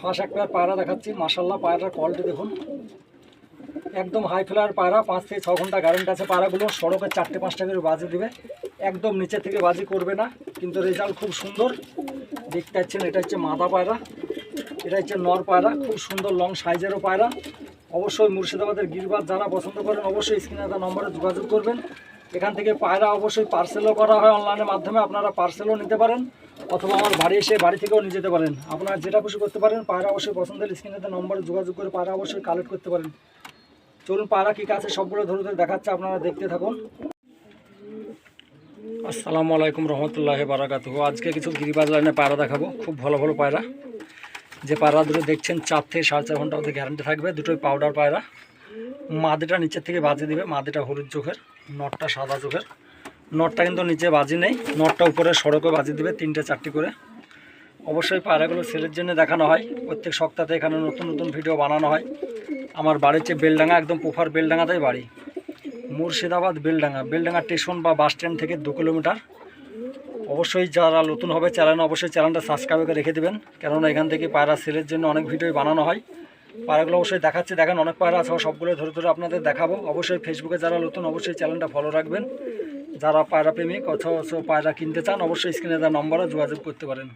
First এক pair পায়রা দেখাচ্ছি মাসাল্লাহ পায়রার কোয়ালিটি দেখুন। একদম হাই ফ্লায়ার পায়রা, পাঁচ থেকে ছ ঘণ্টা গ্যারেন্টি আছে। পায়রাগুলো সড়কে চারটে পাঁচটা করে বাজি দিবে। একদম নিচে থেকে বাজি করবে না, কিন্তু রেজাল্ট খুব সুন্দর। দেখতে পাচ্ছেন, এটা হচ্ছে মাদা পায়রা। এটা হচ্ছে নর পায়রা, খুব সুন্দর লং সাইজেরও পায়রা। অবশ্যই মুর্শিদাবাদের গিরবাদ যারা পছন্দ করেন, অবশ্যই স্ক্রিনে তার নম্বরে যোগাযোগ করবেন। এখান থেকে পায়রা অবশ্যই পার্সেলও করা হয় অনলাইনের মাধ্যমে, আপনারা পার্সেলও নিতে পারেন। অথবা আমার বাড়ি এসে বাড়ি থেকেও নিয়ে যেতে পারেন। আপনারা যেটা খুশি করতে পারেন, পায়রা অবশ্যই পছন্দের, স্ক্রিনে নম্বরে যোগাযোগ করে পায়রা অবশ্যই কালেক্ট করতে পারেন। চলুন, পায়রা কী কাছে সবগুলো ধরে ধরে দেখাচ্ছে, আপনারা দেখতে থাকুন। আসসালামু আলাইকুম রহমতুল্লাহ বারাকাতু আজকে কিছু গিরিবাজ লাইনে পায়রা দেখাবো। খুব ভালো ভালো পায়রা। যে পায়রা দুটো দেখছেন, চার থেকে সাড়ে চার ঘণ্টা মধ্যে গ্যারান্টি থাকবে। দুটোই পাউডার পায়রা। মাদিটা নিচের থেকে বাজি দিবে। মাদিটা হলুদ চোখের, নটটা সাদা চোখের। নটটা কিন্তু নিচে বাজি নেই। নটটা উপরে সড়কে বাজি দিবে তিনটে চারটি করে। অবশ্যই পায়রাগুলো সেলের জন্য দেখানো হয়। প্রত্যেক সপ্তাহে এখানে নতুন নতুন ভিডিও বানানো হয়। আমার বাড়ির চেয়ে বেলডাঙ্গা, একদম পোফার বেলডাঙ্গাতেই বাড়ি। মুর্শিদাবাদ বেলডাঙ্গা। বেলডাঙ্গা স্টেশন বা বাস স্ট্যান্ড থেকে দু কিলোমিটার। অবশ্যই যারা নতুন হবে চ্যানেল, অবশ্যই চ্যানেলটা সাবস্ক্রাইব করে রেখে দেবেন। কেননা এখান থেকে পায়রা সেলের জন্য অনেক ভিডিও বানানো হয়। পায়রাগুলো অবশ্যই দেখাচ্ছে। দেখেন অনেক পায়রা আছে। সবগুলো ধরে ধরে আপনাদের দেখাবো। অবশ্যই ফেসবুকে যারা নতুন, অবশ্যই চ্যানেলটা ফলো রাখবেন। যারা পায়রা প্রেমিক অথবা পায়রা কিনতে চান, অবশ্যই স্ক্রিনে তার নম্বরে যোগাযোগ করতে পারেন।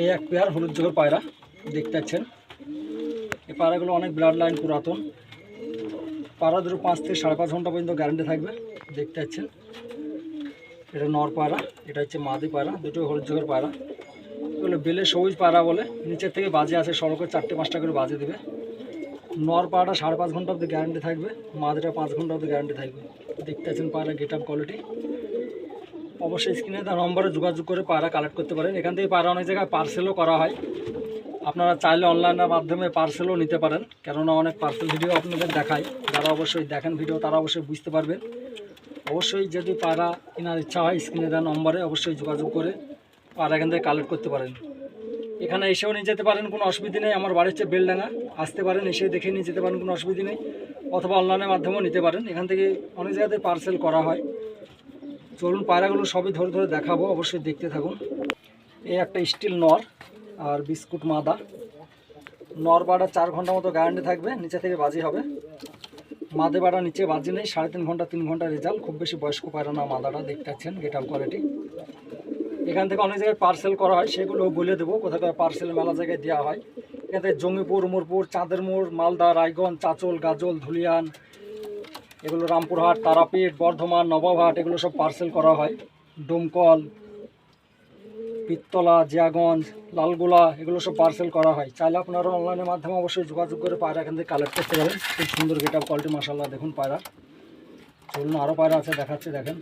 এই এক পেয়ার হলুদ জোগের পায়রা, দেখতে পাচ্ছেন। এই পায়রাগুলো অনেক ব্লাড লাইন পুরাতন। পায়রা দুটো পাঁচ থেকে সাড়ে পাঁচ ঘণ্টা পর্যন্ত গ্যারান্টি থাকবে, দেখতে পাচ্ছেন। এটা নর পায়রা, এটা হচ্ছে মাদি পায়রা, দুটো হলুদ জোগের পায়রা। এগুলো বেলে সবুজ পায়রা বলে, নিচের থেকে বাজে আছে সড়কে চারটে পাঁচটা করে বাজে দেবে। নর পায়রাটা সাড়ে পাঁচ ঘণ্টা অবধি গ্যারান্টি থাকবে, মাদিটা পাঁচ ঘণ্টা অবধি গ্যারান্টি থাকবে। দেখতে পাচ্ছেন পায়রা গেট আপ কোয়ালিটি অবশ্যই স্ক্রিনে তার নম্বরে যোগাযোগ করে পায়রা কালেক্ট করতে পারেন। এখান থেকে পায়রা অনেক জায়গায় পার্সেলও করা হয়। আপনারা চাইলে অনলাইনের মাধ্যমে পার্সেলও নিতে পারেন। কেননা অনেক পার্সেল ভিডিও আপনাদের দেখায়। যারা অবশ্যই দেখেন ভিডিও তারা অবশ্যই বুঝতে পারবেন। অবশ্যই যদি পায়রা কেনার ইচ্ছা হয় স্ক্রিনে দেওয়া নম্বরে অবশ্যই যোগাযোগ করে পায়রা এখান থেকে কালেক্ট করতে পারেন। এখানে এসেও নিয়ে যেতে পারেন, কোনো অসুবিধা নেই। আমার বাড়ির চেয়ে বেলডাঙ্গা। আসতে পারেন, এসে দেখে নিয়ে যেতে পারেন, কোনো অসুবিধা নেই। অথবা অনলাইনের মাধ্যমেও নিতে পারেন। এখান থেকে অনেক জায়গাতে পার্সেল করা হয়। চলুন পায়রাগুলো সবই ধরে ধরে দেখাবো। অবশ্যই দেখতে থাকুন। এই একটা স্টিল নর আর বিস্কুট মাদা। নর বাড়া চার ঘণ্টা মতো গ্যারান্টি থাকবে। নিচে থেকে বাজি হবে। মাদে বাড়া নিচে বাজি নেই। সাড়ে তিন ঘণ্টা তিন ঘণ্টা রেজাল্ট খুব বেশি বয়স্ক পায়রা না মাদাটা। দেখতে পাচ্ছেন গেট আপ কোয়ালিটি এখান থেকে অনেক জায়গায় পার্সেল করা হয়। সেগুলো বলে দেবো। কোথায় পার্সেল মেলা জায়গায় দেওয়া হয়। থেকে জঙ্গিপুর উমরপুর চাঁদের মোড় মালদা, রায়গঞ্জ, চাচল, গাজল, ধুলিয়ান, এগুলো রামপুরহাট, তারাপীঠ, বর্ধমান, নবাবহাট, এগুলো সব পার্সেল করা হয়। ডোমকল, পিত্তলা, জিয়াগঞ্জ, লালগোলা, এগুলো সব পার্সেল করা হয়। চাইলে আপনারা অনলাইনের মাধ্যমে অবশ্যই যোগাযোগ করে পায়রা এখান থেকে কালেক্ট করতে পারেন। খুব সুন্দর গেট আপ কোয়ালিটি মাসাল্লাহ দেখুন পায়রা। চলুন আরও পায়রা আছে, দেখাচ্ছে, দেখেন।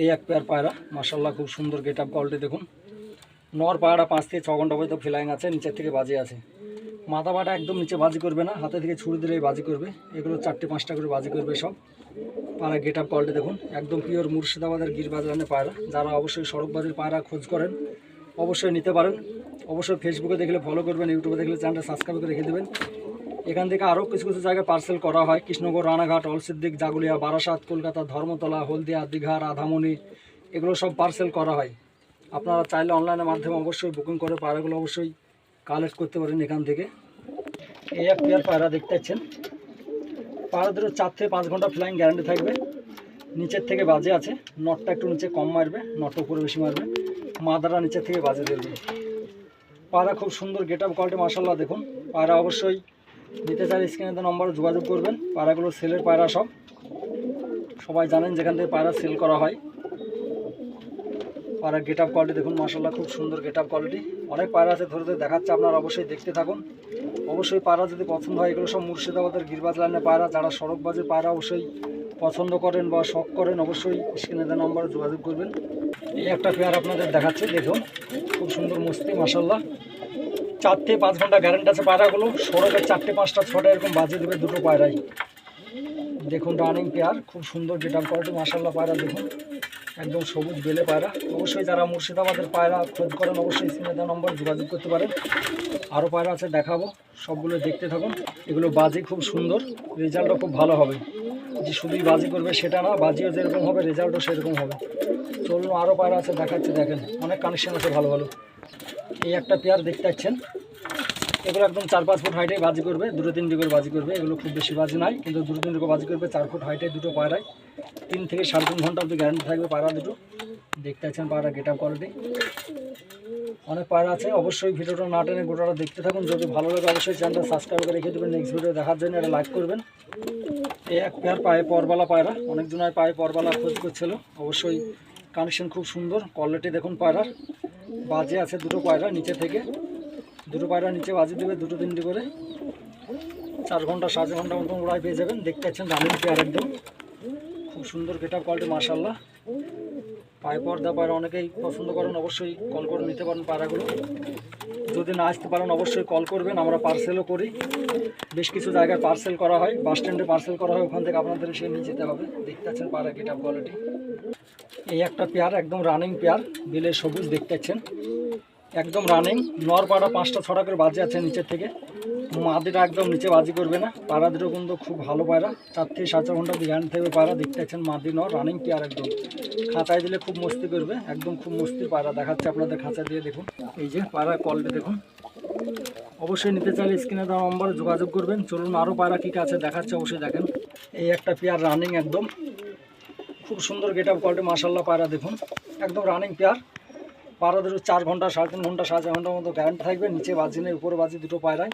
এই এক পেয়ার পায়রা মাসাল্লাহ খুব সুন্দর গেট আপ কোয়ালিটি দেখুন। নর পায়রা পাঁচ থেকে ছ ঘণ্টা পর্যন্ত ফিলাইং আছে, নিচের থেকে বাজে আছে। মাথা বাটা একদম নিচে বাজি করবে না, হাতে থেকে ছুরি দিলেই বাজি করবে। এগুলো চারটে, পাঁচটা করে বাজি করবে সব। পায়রা গেট আপ কোয়ালিটি দেখুন, একদম পিওর মুর্শিদাবাদের গিরবাজ লাইনে পায়রা। যারা অবশ্যই সড়কবাজির পায়রা খোঁজ করেন, অবশ্যই নিতে পারেন। অবশ্যই ফেসবুকে দেখলে ফলো করবেন ইউটিউবে দেখলে চ্যানেলটা সাবস্ক্রাইব করে রেখে দেবেন। এখান থেকে আরও কিছু কিছু জায়গায় পার্সেল করা হয়। কৃষ্ণগড় রানাঘাট, অলসিদ্দিক, জাগুলিয়া, বারাসাত, কলকাতা, ধর্মতলা, হলদিয়া, দীঘা, রাধামণি, এগুলো সব পার্সেল করা হয়। আপনারা চাইলে অনলাইনের মাধ্যমে অবশ্যই বুকিং করে পায়রাগুলো অবশ্যই কালেক্ট করতে পারেন এখান থেকে। এই এক পেয়ার পায়রা দেখতে পাচ্ছেন। পায়রা দুটো চার থেকে পাঁচ ঘণ্টা ফ্লাইং গ্যারান্টি থাকবে। নিচের থেকে বাজে আছে। নটটা একটু নিচে কম মারবে, নটটা উপরে বেশি মারবে। মাদারা নিচের থেকে বাজে দেবে পায়রা খুব সুন্দর গেট আপ কোয়ালিটি মাসাল্লাহ দেখুন। পায়রা অবশ্যই নিতে চাইলে স্ক্রিনে নম্বরে যোগাযোগ করবেন। পায়রাগুলো সেলের পায়রা সব। সবাই জানেন যেখান থেকে পায়রা সেল করা হয়। পায়রা গেট আপ কোয়ালিটি দেখুন মাসাল্লাহ খুব সুন্দর গেট আপ কোয়ালিটি অনেক পায়রা আছে ধরে ধরে দেখাচ্ছে আপনারা, অবশ্যই দেখতে থাকুন। অবশ্যই পায়রা যদি পছন্দ হয়, এগুলো সব মুর্শিদাবাদের গিরবাজ লাইনের পায়রা। যারা সড়কবাজির পায়রা, অবশ্যই পছন্দ করেন বা শখ করেন, অবশ্যই স্ক্রিনে দেওয়া নম্বরে যোগাযোগ করবেন। এই একটা পেয়ার আপনাদের দেখাচ্ছে, দেখুন। খুব সুন্দর, মস্তি মাসাল্লাহ চার থেকে পাঁচ ঘণ্টা গ্যারেন্টি আছে পায়রাগুলো। সড়কের চারটে, পাঁচটা, ছটা এরকম বাজে দেবে দুটো পায়রাই। দেখুন রানিং পেয়ার খুব সুন্দর যেটা কোয়ালিটি মাসাল্লাহ পায়রা দেখুন। একদম সবুজ বেলে পায়রা অবশ্যই যারা মুর্শিদাবাদের পায়রা খোঁজ করেন, অবশ্যই দেওয়া নম্বর যোগাযোগ করতে পারেন। আরও পায়রা আছে দেখাবো, সবগুলো দেখতে থাকুন। এগুলো বাজি খুব সুন্দর, রেজাল্টও খুব ভালো হবে। যে শুধুই বাজি করবে সেটা না, বাজিও যেরকম হবে, রেজাল্টও সেরকম হবে। চলুন আরও পায়রা আছে দেখাচ্ছে, দেখেন। অনেক কানেকশন আছে ভালো ভালো। এই একটা পেয়ার দেখতে পাচ্ছেন। এগুলো একদম চার, পাঁচ ফুট হাইটে বাজি করবে, দুটো তিনটে করে বাজি করবে, এগুলো খুব বেশি বাজি নাই, কিন্তু দুটো তিনটে করে বাজি করবে, চার ফুট হাইটে দুটো পায়রায়। তিন থেকে সাড়ে তিন ঘণ্টা অবধি গ্যারান্টি থাকবে পায়রা দুটো। দেখতে পাচ্ছেন পায়রা গেট আপ কোয়ালিটি অনেক পায়রা আছে, অবশ্যই ভিডিওটা না টেনে গোটাটা দেখতে থাকুন। যদি ভালো লাগে অবশ্যই চ্যানেলটা সাবস্ক্রাইব করে রেখে দেবেন। নেক্সট ভিডিও দেখার জন্য এটা লাইক করবেন। এই এক পেয়ার পায়ে পরবালা পায়রা অনেকজনের পায়ে পরবালা খোঁজ করছিল। অবশ্যই কানেকশন খুব সুন্দর কোয়ালিটি দেখুন পায়রার। বাজে আছে দুটো পায়রা নিচে থেকে। দুটো পায়রা নিচে বাজি দেবে, দুটো তিনটে করে। চার ঘণ্টা, সাড়ে ঘণ্টা মতন ওড়াই পেয়ে যাবেন। দেখতে পাচ্ছেন রানিং পেয়ার একদম। খুব সুন্দর গেট কোয়ালিটি মার্শাল্লাহ পায়ে পর্দা, পায়রা অনেকেই পছন্দ করেন, অবশ্যই কল করে নিতে পারেন পায়রাগুলো। যদি না আসতে পারেন, অবশ্যই কল করবেন। আমরা পার্সেলও করি। বেশ কিছু জায়গায় পার্সেল করা হয়। বাস স্ট্যান্ডে পার্সেল করা হয়, ওখান থেকে আপনাদের সে নিয়ে যেতে হবে। দেখতে পাচ্ছেন পায়রা গেট কোয়ালিটি। এই একটা পেয়ার, একদম রানিং পেয়ার। বিলে সবুজ, দেখতে পাচ্ছেন। একদম রানিং নর পাড়া পাঁচটা ছটা করে বাজে আছে নিচের থেকে। মাদিটা একদম নিচে বাজি করবে না। পাড়া দুটো কিন্তু খুব ভালো পায়রা চার থেকে সাড়ে চার ঘণ্টা বিজ্ঞান থেকে পায়রা দেখতে পাচ্ছেন মাদি নর রানিং পেয়ার একদম। খাঁচায় দিলে খুব মস্তি করবে। একদম খুব মস্তি পায়রা দেখাচ্ছে আপনাদের খাঁচা দিয়ে দেখুন। এই যে পায়রা কলটা দেখুন। অবশ্যই নিতে চাইলে স্ক্রিনে দেওয়া নম্বরে যোগাযোগ করবেন। চলুন আরও পায়রা কী আছে দেখাচ্ছে, অবশ্যই দেখেন। এই একটা পেয়ার রানিং একদম। খুব সুন্দর গেট আপ কোয়ালিটি মাসাল্লাহ পায়রা দেখুন। একদম রানিং পেয়ার পায়রাদের চার ঘণ্টা, সাড়ে তিন ঘণ্টা, সাড়ে চার ঘণ্টার মতো গ্যারান্টি থাকবে। নিচে বাজি নেই, উপরে বাজি দুটো পায়রায়।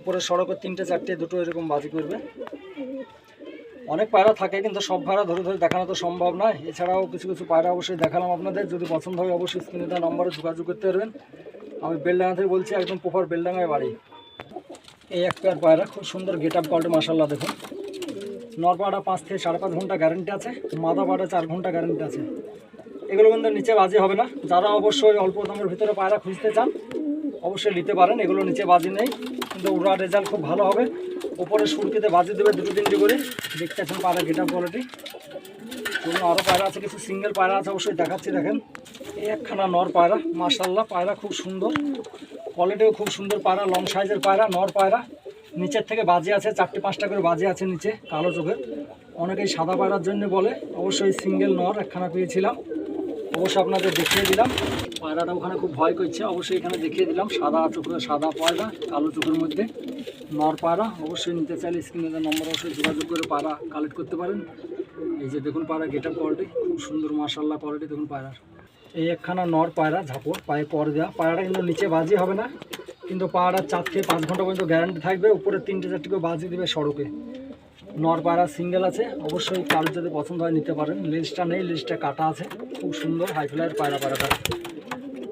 উপরে সড়কের তিনটে, চারটে দুটো এরকম বাজি করবে। অনেক পায়রা থাকে, কিন্তু সব পায়রা ধরে ধরে দেখানো তো সম্ভব নয়। এছাড়াও কিছু কিছু পায়রা অবশ্যই দেখালাম আপনাদের। যদি পছন্দ হয় অবশ্যই স্ক্রিনে দেওয়া নম্বরে যোগাযোগ করতে পারবেন। আমি বেলডাঙ্গা থেকে বলছি, একদম প্রপার বেলডাঙ্গায় বাড়ি। এই এক পেয়ার পায়রা, খুব সুন্দর গেট আপ কোয়ালিটি মাসাল্লাহ দেখুন। নরপাড়া পাঁচ থেকে সাড়ে পাঁচ ঘণ্টা গ্যারেন্টি আছে মাদা পাড়া চার ঘণ্টা গ্যারেন্টি আছে। এগুলো কিন্তু নিচে বাজি হবে না। যারা অবশ্যই অল্প দামের ভিতরে পায়রা খুঁজতে চান, অবশ্যই নিতে পারেন। এগুলো নিচে বাজি নেই, কিন্তু ওরা রেজাল্ট খুব ভালো হবে। ওপরে সুরকিতে বাজি দেবে দুটো তিনটে করে। দেখতে আছেন পায়রা গেট কোয়ালিটি চলুন আরও পায়রা আছে, কিছু সিঙ্গেল পায়রা আছে, অবশ্যই দেখাচ্ছি, দেখেন। এই একখানা নর পায়রা মার্শাল্লাহ পায়রা খুব সুন্দর। কোয়ালিটিও খুব সুন্দর পায়রা লং সাইজের পায়রা, নর পায়রা। নিচের থেকে বাজে আছে, চারটে পাঁচটা করে বাজে আছে নিচে, কালো চোখের। অনেকেই সাদা পায়রার জন্য বলে, অবশ্যই সিঙ্গেল নর একখানা পেয়েছিলাম। অবশ্যই আপনাদের দেখিয়ে দিলাম। পায়রাটা ওখানে খুব ভয় করছে, অবশ্যই এখানে দেখিয়ে দিলাম। সাদা চোখের সাদা পায়রা, কালো চোখের মধ্যে। নর পায়রা, অবশ্যই নিতে চাইলে স্ক্রিনে নম্বর অবশ্যই যোগাযোগ করে পায়রা কালেক্ট করতে পারেন। এই যে দেখুন পায়রা গেট আপ কোয়ালিটি খুব সুন্দর মার্শাল্লাহ কোয়ালিটি দেখুন পায়রার। এই একখানা নর পায়রা ঝাপড় পায়ে পর দেওয়া। পায়রাটা কিন্তু নিচে বাজি হবে না, কিন্তু পায়রা চার থেকে পাঁচ ঘণ্টা পর্যন্ত গ্যারান্টি থাকবে। উপরে তিনটে চারটে করে বাজি দেবে সড়কে। নর পায়রা সিঙ্গেল আছে, অবশ্যই কারোর যদি পছন্দ হয় নিতে পারেন। লেন্সটা নেই লেন্সটা কাটা আছে। খুব সুন্দর হাইফ্লাইয়ের পায়রা পায়রাটা।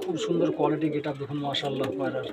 খুব সুন্দর কোয়ালিটি গেট আপ দেখুন মাসাল্লাহ পায়রার।